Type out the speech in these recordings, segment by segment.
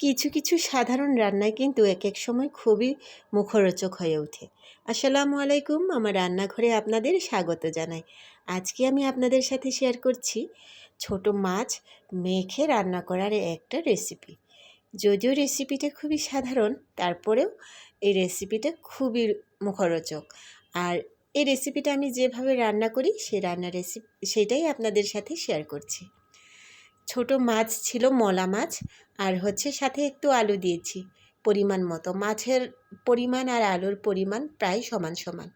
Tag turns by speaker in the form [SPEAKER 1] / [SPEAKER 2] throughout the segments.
[SPEAKER 1] কিছু কিছু সাধারণ রান্নায় কিন্তু এক এক সময় খুবই মুখরোচক হয়ে ওঠে। আসসালামু আলাইকুম, আমার রান্নাঘরে আপনাদের স্বাগত জানাই। আজকে আমি আপনাদের সাথে শেয়ার করছি ছোট মাছ মেখে রান্না করার একটা রেসিপি যদিও রেসিপিটা খুবই সাধারণ, তারপরেও এই রেসিপিটা খুবই মুখরোচক। আর এই রেসিপিটা আমি যেভাবে রান্না করি সেই রান্নার রেসিপি সেটাই আপনাদের সাথে শেয়ার করছি। ছোট মাছ ছিল মলা মাছ, আর হচ্ছে সাথে একটু আলু দিয়েছি। পরিমাণ মতো। মাছের পরিমাণ আর আলুর পরিমাণ প্রায় সমান সমান।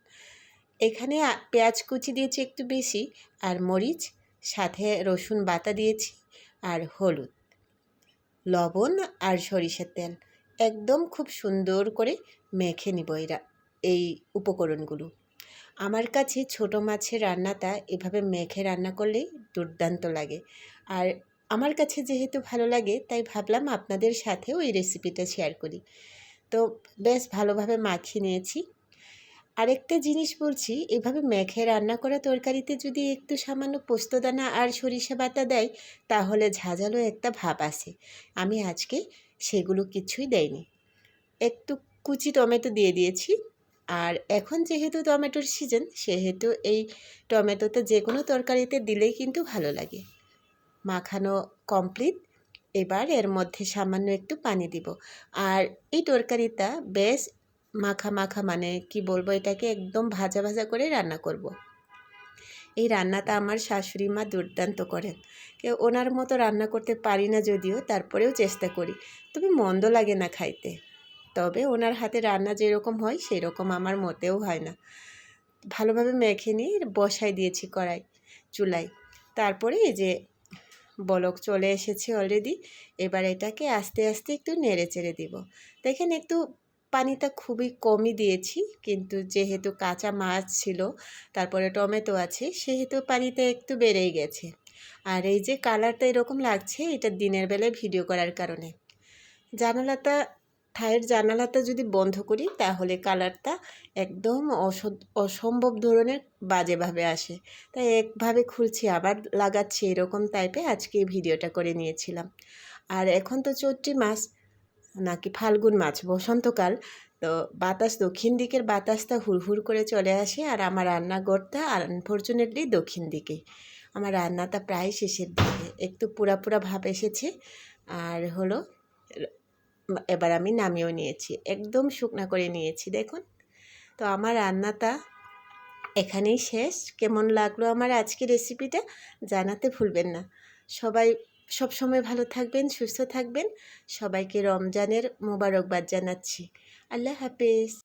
[SPEAKER 1] এখানে পেঁয়াজ কুচি দিয়েছি একটু বেশি, আর মরিচ, সাথে রসুন বাটা দিয়েছি, আর হলুদ। লবণ আর সরিষার তেল। একদম খুব সুন্দর করে মেখে নিব এরা, এই উপকরণগুলো। আমার কাছে ছোট মাছের রান্নাটা এভাবে মেখে রান্না করলেই দুর্দান্ত লাগে। আর আমার কাছে যেহেতু ভালো লাগে, তাই ভাবলাম আপনাদের সাথেও এই রেসিপিটা শেয়ার করি। তো বেশ ভালোভাবে মাখিয়ে নিয়েছি। আরেকটা জিনিস বলছি, এভাবে মেখে রান্না করা তরকারিতে যদি একটু সামান্য পোস্তদানা আর সরিষা বাটা দেয়, তাহলে ঝাঁঝালো একটা ভাব আসে। আমি আজকে সেগুলো কিছুই দেয়নি একটু কুচি টমেটো দিয়ে দিয়েছি। আর এখন যেহেতু টমেটোর সিজন সেহেতু এই টমেটোতে যে কোনো তরকারিতে দিলেই কিন্তু ভালো লাগে। মাখানো কমপ্লিট এবার এর মধ্যে সামান্য একটু পানি দিব। আর এই তরকারিটা বেশ মাখা মাখা মানে কি বলব এটাকে একদম ভাজা ভাজা করে রান্না করব। এই রান্নাটা আমার শাশুড়ি মা দুর্দান্ত করেন। কেউ ওনার মতো রান্না করতে পারি না যদিও, তারপরেও চেষ্টা করি। তবে মন্দ লাগে না খাইতে। তবে ওনার হাতে রান্না যেরকম হয় সেই রকম আমার মতেও হয় না। ভালোভাবে মেখে নিয়ে বসাই দিয়েছি কড়াই, চুলায়। তারপরে এই যে বলক চলে এসেছে অলরেডি এবার এটাকে আস্তে আস্তে একটু নেড়ে চেড়ে দিব। দেখেন একটু পানিটা খুবই কমই দিয়েছি, কিন্তু যেহেতু কাঁচা মাছ ছিল, তারপরে টমেটো আছে, সেহেতু পানিটা একটু বেড়েই গেছে। আর এই যে কালারটা এরকম লাগছে, এটা দিনের বেলায় ভিডিও করার কারণে। জানালাটা থায়ের জানালাটা যদি বন্ধ করি, তাহলে কালারটা একদম অস- অসম্ভব ধরনের বাজেভাবে আসে। তাই একভাবে খুলছি, আবার লাগাচ্ছি এরকম টাইপে আজকে ভিডিওটা করে নিয়েছিলাম। আর এখন তো চৈত্রি মাস, নাকি ফাল্গুন মাস, বসন্তকাল, তো বাতাস দক্ষিণ দিকের বাতাসটা হুড়হুড় করে চলে আসে, আর আমার রান্নাঘরটা আনফর্চুনেটলি দক্ষিণ দিকে। আমার রান্নাটা প্রায় শেষের দিকে, একটু পুরা ভাব এসেছে। আর হলো এবার আমি নামিয়েও নিয়েছি, একদম শুকনা করে নিয়েছি, দেখুন। তো আমার রান্নাটা এখানেই শেষ। কেমন লাগল আমার আজকে রেসিপিটা জানাতে ভুলবেন না। সবাই সব সময় ভালো থাকবেন, সুস্থ থাকবেন। সবাইকে রমজানের মোবারকবাদ জানাচ্ছি। আল্লাহ হাফেজ।